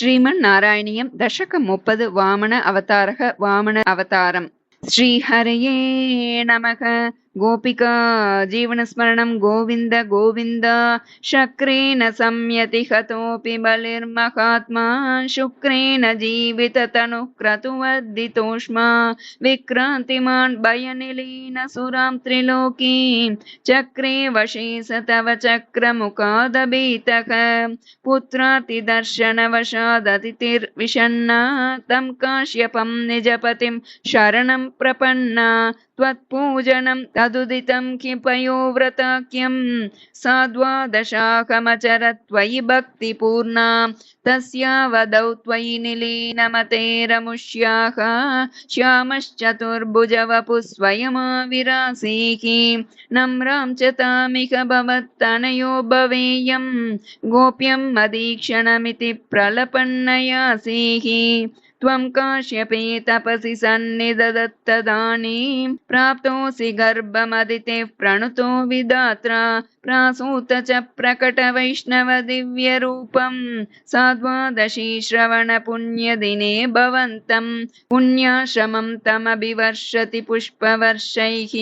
ஸ்ரீமன் நாராயணியம் தசகம் முப்பது வாமன அவதாரக வாமன அவதாரம். ஸ்ரீஹரையே நமக. गोपिका जीवनस्मरणं गोविन्द गोविन्द शक्रेण संयति हतोऽपि बलिर्महात्मा शुक्रेण जीविततनुः क्रतुवर्दितोष्मा विक्रान्तिमान् भयनिलीन सुरां त्रिलोकीं चक्रे वशे स तव चक्रमुखादभीतः पुत्रातिदर्शनवशादतिथिर्विषण्णा तं काश्यपं निजपतिं शरणं प्रपन्ना त्वत्पूजनं तदुदितं किपयोव्रताख्यं सा द्वादशाकमचर त्वयि भक्तिपूर्णा। तस्यावदौ त्वयि निलीनमतेरमुष्याः। श्यामश्चतुर्भुजवपुः स्वयमाविरासीः। नम्रां च तामिह भवत्तनयो भवेयं गोप्यम् अधीक्षणमिति प्रलपन्नयासीः त्वं काश्यपे तपसि सन्निददत्तदानीं प्राप्तोऽसि गर्भमदितेः प्रणुतो विदात्रा प्रासूत च प्रकटवैष्णवदिव्यरूपं साद्वादशी श्रवणपुण्यदिने भवन्तं पुण्याश्रमं तमभिवर्षति पुष्पवर्षैः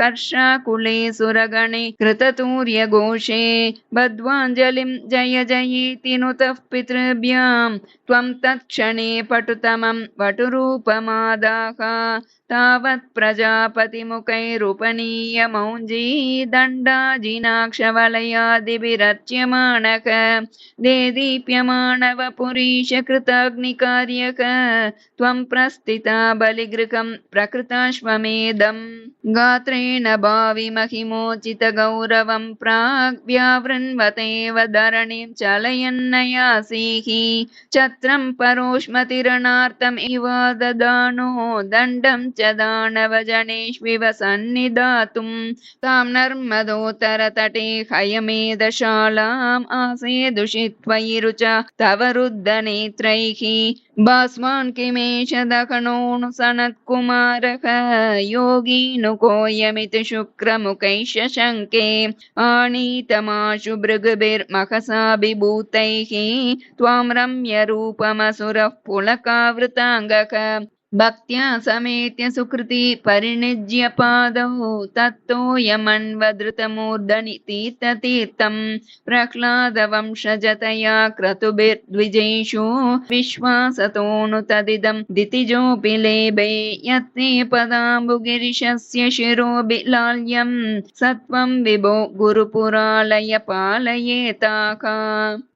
हर्षाकुले सुरगणे कृततूर्यघोषे बद्ध्वाञ्जलिं जय जयेति नुतः पितृभ्यां त्वं तत्क्षणे पटुतमं वटुरूपमादाः तावत् प्रजापतिमुखैरुपनीयमौञ्जी दण्डाजिनाक्षवलयादिभिरच्यमाणः देदीप्यमाणवपुरीशकृताग्निकार्यक त्वं प्रस्थिता बलिगृहं प्रकृताश्वमेधम् गात्रेण भाविमहिमोचितगौरवं प्राग्व्यावृण्वतेव धरणिं चलयन्नयासीः छत्रं परोष्मतिरणार्थमिव ददानो। दण्डं च दानवजनेष्विव सन्निधातुं। तां नर्मदोत्तरतटे रुचा तव रुद्धनेत्रैः। भास्वान् किमेष दहनोऽनुसनत्कुमारः योगीनुकोऽयमिति शुक्रमुखैष शङ्के। आनीतमाशु भृगभिर्महसाभिभूतैः। त्वां रम्यरूपमसुरः पुलकावृताङ्गः भक्त्या समेत्य सुकृती परिणिज्य पादौ तत्तोऽयमन्वधृतमूर्धनि तीर्थतीर्थं प्रह्लादवंशजतया क्रतुभिर्द्विजेषु विश्वासतोऽनुतदिदं दितिजोऽपि लेभे यत्ते पदाम्बुगिरिशस्य शिरोभिलाल्यं सत्वं विभो गुरुपुरालय पालयेताः